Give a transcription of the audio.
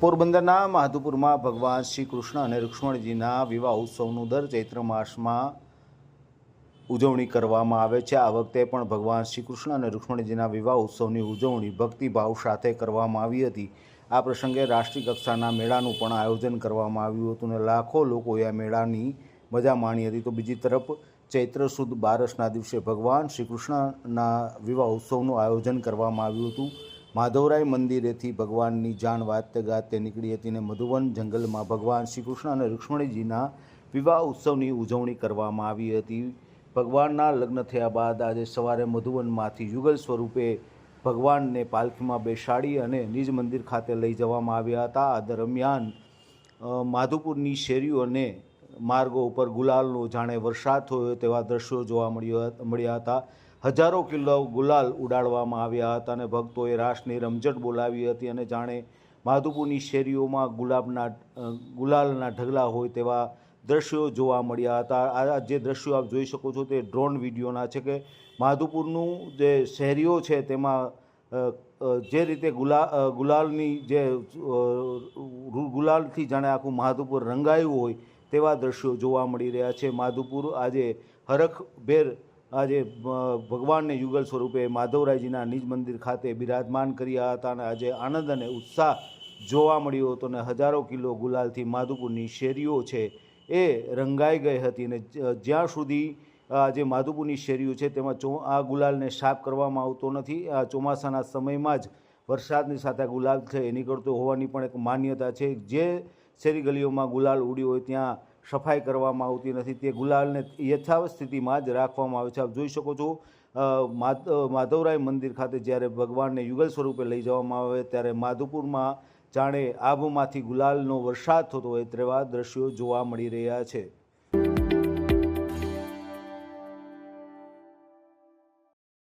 પોરબંદરના માધુપુરમાં ભગવાન શ્રી કૃષ્ણ અને રૂક્ષ્મણજીના વિવાહ ઉત્સવનું દર ચૈત્ર માસમાં ઉજવણી કરવામાં આવે છે. આ વખતે પણ ભગવાન શ્રી કૃષ્ણ અને રૂક્ષ્મણજીના વિવાહ ઉત્સવની ઉજવણી ભક્તિભાવ સાથે કરવામાં આવી હતી. આ પ્રસંગે રાષ્ટ્રીય કક્ષાના મેળાનું પણ આયોજન કરવામાં આવ્યું હતું અને લાખો લોકોએ આ મેળાની મજા માણી હતી. તો બીજી તરફ, ચૈત્ર સુદ બારસના દિવસે ભગવાન શ્રી કૃષ્ણના વિવાહ ઉત્સવનું આયોજન કરવામાં આવ્યું હતું. માધવરાય મંદિરેથી ભગવાનની જાણ વાતે ગાતે નીકળી હતી અને મધુવન જંગલમાં ભગવાન શ્રી કૃષ્ણ અને રૂક્ષ્મણીજીના વિવાહ ઉત્સવની ઉજવણી કરવામાં આવી હતી. ભગવાનના લગ્ન થયા બાદ આજે સવારે મધુવનમાંથી યુગલ સ્વરૂપે ભગવાનને પાલખીમાં બેસાડી અને નિજ મંદિર ખાતે લઈ જવામાં આવ્યા હતા. આ દરમિયાન માધુપુરની શેરીઓ અને માર્ગો ઉપર ગુલાલનો જાણે વરસાદ થયો તેવા દ્રશ્યો જોવા મળ્યો મળ્યા હતા. હજારો કિલો ગુલાલ ઉડાડવામાં આવ્યા હતા અને ભક્તોએ રાસની રમઝટ બોલાવી હતી અને જાણે માધુપુરની શેરીઓમાં ગુલાબના ગુલાલના ઢગલા હોય તેવા દ્રશ્યો જોવા મળ્યા હતા. આ જે દ્રશ્યો આપ જોઈ શકો છો તે ડ્રોન વિડીયોના છે કે માધુપુરનું જે શહેરીઓ છે તેમાં જે રીતે ગુલા ગુલાલની જે ગુલાલથી જાણે આખું માધુપુર રંગાયું હોય તેવા દ્રશ્યો જોવા મળી રહ્યા છે. માધુપુર આજે હરખભેર આજે ભગવાનને યુગલ સ્વરૂપે માધવરાયજીના નિજ મંદિર ખાતે બિરાજમાન કર્યા હતા અને આજે આનંદ અને ઉત્સાહ જોવા મળ્યો હતો અને હજારો કિલો ગુલાલથી માધુપુરની શેરીઓ છે એ રંગાઈ ગઈ હતી અને જ્યાં સુધી જે માધુપુરની શેરીઓ છે તેમાં ચો, આ ગુલાલને સાફ કરવામાં આવતો નથી, આ ચોમાસાના સમયમાં જ વરસાદની સાથે ગુલાલ છે એ નીકળતો હોવાની પણ એક માન્યતા છે. જે શેરી ગલીઓમાં ગુલાલ ઉડ્યો હોય ત્યાં સફાઈ કરવામાં આવતી નથી. તે ગુલાલને યથાવત સ્થિતિમાં જ રાખવામાં આવે છે. આપ જોઈ શકો છો માધ- માધવરાય મંદિર ખાતે જ્યારે ભગવાનને યુગલ સ્વરૂપે લઈ જવામાં આવે ત્યારે માધુપુરમાં જાણે આબમાંથી ગુલાલનો વરસાદ થતો હોય તેવા દ્રશ્યો જોવા મળી રહ્યા છે.